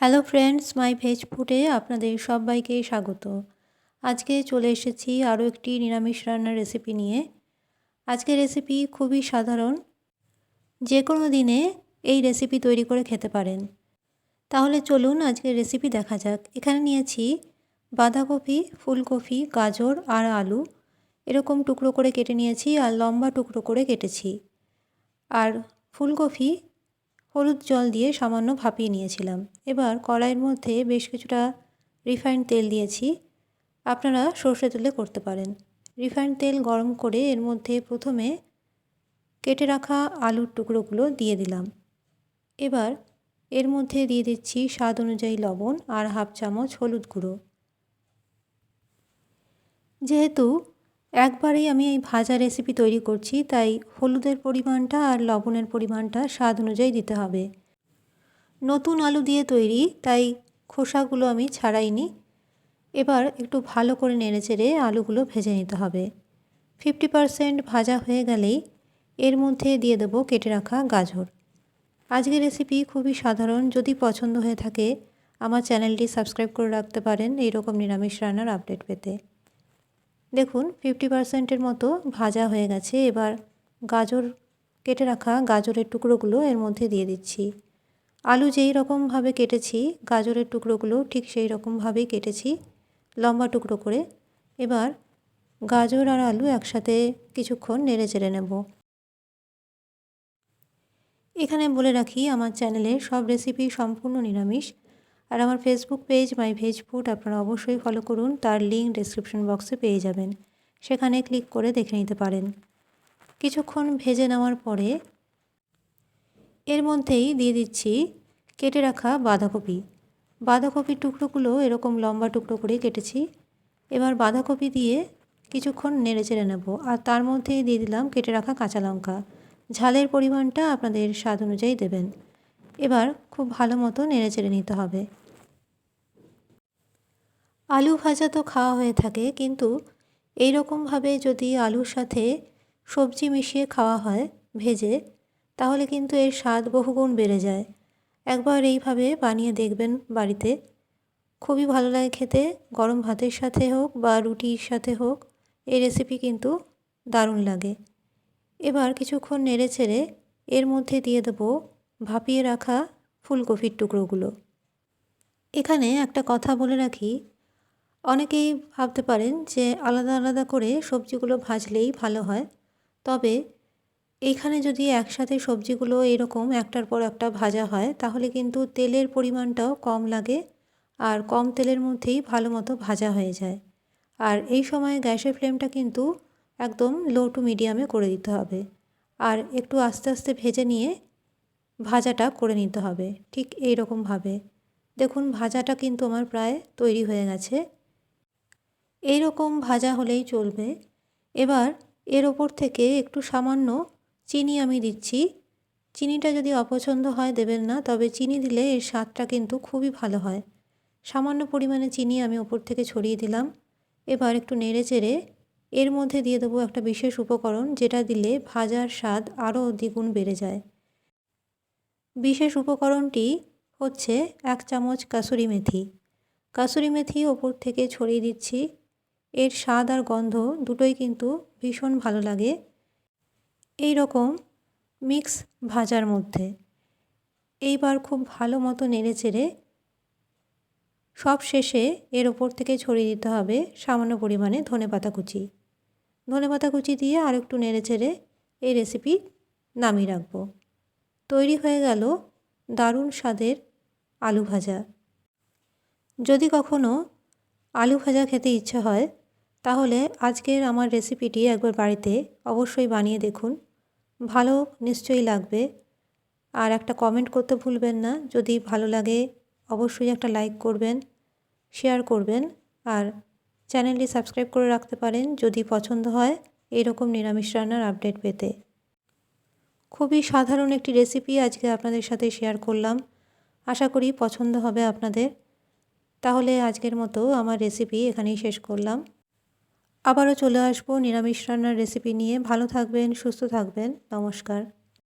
Hello friends মাই veg ফুডে আপনাদের সবাইকে স্বাগত। আজকে চলে এসেছি আরও একটি নিরামিষ রান্নার রেসিপি নিয়ে। আজকের রেসিপি খুবই সাধারণ। যে কোনো দিনে এই রেসিপি তৈরি করে খেতে পারেন। তাহলে চলুন আজকের রেসিপি দেখা যাক। এখানে নিয়েছি বাঁধাকপি, ফুলকপি, গাজর আর আলু। এরকম টুকরো করে কেটে নিয়েছি আর লম্বা টুকরো করে কেটেছি। আর ফুলকপি হলুদ জল দিয়ে সামান্য ভাপিয়ে নিয়েছিলাম। এবার কড়াইয়ের মধ্যে বেশ কিছুটা রিফাইন্ড তেল দিয়েছি। আপনারা সর্ষে তেলে করতে পারেন। রিফাইন্ড তেল গরম করে এর মধ্যে প্রথমে কেটে রাখা আলুর টুকরোগুলো দিয়ে দিলাম। এবার এর মধ্যে দিয়ে দিচ্ছি স্বাদ অনুযায়ী লবণ আর হাফ চামচ হলুদ গুঁড়ো। যেহেতু একবারেই আমি এই ভাজা রেসিপি তৈরি করছি, তাই হলুদের পরিমাণটা আর লবণের পরিমাণটা স্বাদ অনুযায়ী দিতে হবে। নতুন আলু দিয়ে তৈরি, তাই খোসাগুলো আমি ছাড়াইনি। এবার একটু ভালো করে নেড়ে চেড়ে আলুগুলো ভেজে নিতে হবে। ফিফটি পারসেন্ট ভাজা হয়ে গেলেই এর মধ্যে দিয়ে দেবো কেটে রাখা গাজর। আজকের রেসিপি খুবই সাধারণ, যদি পছন্দ হয়ে থাকে, আমার চ্যানেলটি সাবস্ক্রাইব করে রাখতে পারেন, এইরকম নিরামিষ রান্নার আপডেট পেতে। দেখুন ফিফটি পারসেন্টের মতো ভাজা হয়ে গেছে। এবার গাজর কেটে রাখা গাজরের টুকরোগুলো এর মধ্যে দিয়ে দিচ্ছি। আলু যেই রকমভাবে কেটেছি, গাজরের টুকরোগুলো ঠিক সেই রকমভাবেই কেটেছি, লম্বা টুকরো করে। এবার গাজর আর আলু একসাথে কিছুক্ষণ নেড়ে চেড়ে নেব। এখানে বলে রাখি, আমার চ্যানেলে সব রেসিপি সম্পূর্ণ নিরামিষ। আর আমার Facebook page my veg food আপনারা অবশ্যই ফলো করুন। তার লিঙ্ক ডিসক্রিপশন বক্সে পেয়ে যাবেন। সেখানে ক্লিক করে দেখে নিতে পারেন। কিছুক্ষণ ভেজে নেওয়ার পরে এর মধ্যেই দিয়ে দিচ্ছি কেটে রাখা বাঁধাকপি। বাঁধাকপির টুকরোগুলো এরকম লম্বা টুকরো করে কেটেছি। এবার বাঁধাকপি দিয়ে কিছুক্ষণ নেড়ে চেড়ে নেব। আর তার মধ্যেই দিয়ে দিলাম কেটে রাখা কাঁচা লঙ্কা। ঝালের পরিমাণটা আপনাদের স্বাদ অনুযায়ী দেবেন। এবার খুব ভালো মতো নেড়ে চেড়ে নিতে হবে। আলু ভাজা তো খাওয়া হয়ে থাকে, কিন্তু এই রকমভাবে যদি আলুর সাথে সবজি মিশিয়ে খাওয়া হয় ভেজে, তাহলে কিন্তু এর স্বাদ বহুগুণ বেড়ে যায়। একবার এইভাবে বানিয়ে দেখবেন বাড়িতে। খুবই ভালো লাগে খেতে, গরম ভাতের সাথে হোক বা রুটির সাথে হোক, এই রেসিপি কিন্তু দারুণ লাগে। এবার কিছুক্ষণ নেড়ে ছেড়ে এর মধ্যে দিয়ে দেবো ভাপিয়ে রাখা ফুলকপির টুকরোগুলো। এখানে একটা কথা বলে রাখি অনেকেই ভাবতে পারেন যে আলাদা আলাদা করে সবজিগুলো ভাজলেই ভালো হয়। তবে এইখানে যদি একসাথে সবজিগুলো এরকম একটার পর একটা ভাজা হয়, তাহলে কিন্তু তেলের পরিমাণটাও কম লাগে আর কম তেলের মধ্যেই ভালো মতো ভাজা হয়ে যায়। আর এই সময় গ্যাসের ফ্লেমটা কিন্তু একদম লো টু মিডিয়ামে করে দিতে হবে। আর একটু আস্তে আস্তে ভেজে নিয়ে ভাজাটা করে নিতে হবে, ঠিক এই রকমভাবে দেখুন, ভাজাটা কিন্তু আমার প্রায় তৈরি হয়ে গেছে। এই রকম ভাজা হলেই চলবে। এবার এর ওপর থেকে একটু সামান্য চিনি আমি দিচ্ছি। চিনিটা যদি অপছন্দ হয় দেবেন না, তবে চিনি দিলে এর স্বাদটা কিন্তু খুবই ভালো হয়। সামান্য পরিমাণে চিনি আমি ওপর থেকে ছড়িয়ে দিলাম। এবার একটু নেড়ে চেড়ে এর মধ্যে দিয়ে দেবো একটা বিশেষ উপকরণ, যেটা দিলে ভাজার স্বাদ আরও দ্বিগুণ বেড়ে যায়। বিশেষ উপকরণটি হচ্ছে এক চামচ কাসুরি মেথি। কাসুরি মেথি ওপর থেকে ছড়িয়ে দিচ্ছি। এর স্বাদ আর গন্ধ দুটোই কিন্তু ভীষণ ভালো লাগে। এই রকম মিক্স ভাজার মধ্যে। এইবার খুব ভালো মতো নেড়ে চেড়ে সব শেষে এর ওপর থেকে ছড়িয়ে দিতে হবে সামান্য পরিমাণে ধনে পাতা কুচি। ধনে পাতা কুচি দিয়ে আর একটু নেড়ে চেড়ে এই রেসিপি নামিয়ে রাখব। তৈরি হয়ে গেল দারুণ স্বাদের আলু ভাজা। যদি কখনও আলু ভাজা খেতে ইচ্ছা হয় তাহলে আজকের আমার রেসিপিটি একবার বাড়িতে অবশ্যই বানিয়ে দেখুন। ভালো নিশ্চয়ই লাগবে। আর একটা কমেন্ট করতে ভুলবেন না। যদি ভালো লাগে, অবশ্যই একটা লাইক করবেন শেয়ার করবেন। আর চ্যানেলটি সাবস্ক্রাইব করে রাখতে পারেন যদি পছন্দ হয় এরকম নিরামিষ রান্নার আপডেট পেতে। খুবই সাধারণ একটি রেসিপি আজকে আপনাদের সাথে শেয়ার করলাম। আশা করি পছন্দ হবে আপনাদের। তাহলে আজকের মতো আমার রেসিপি এখানেই শেষ করলাম। আবারও চলে আসব নিরামিষ রান্নার রেসিপি নিয়ে। ভালো থাকবেন সুস্থ থাকবেন। নমস্কার।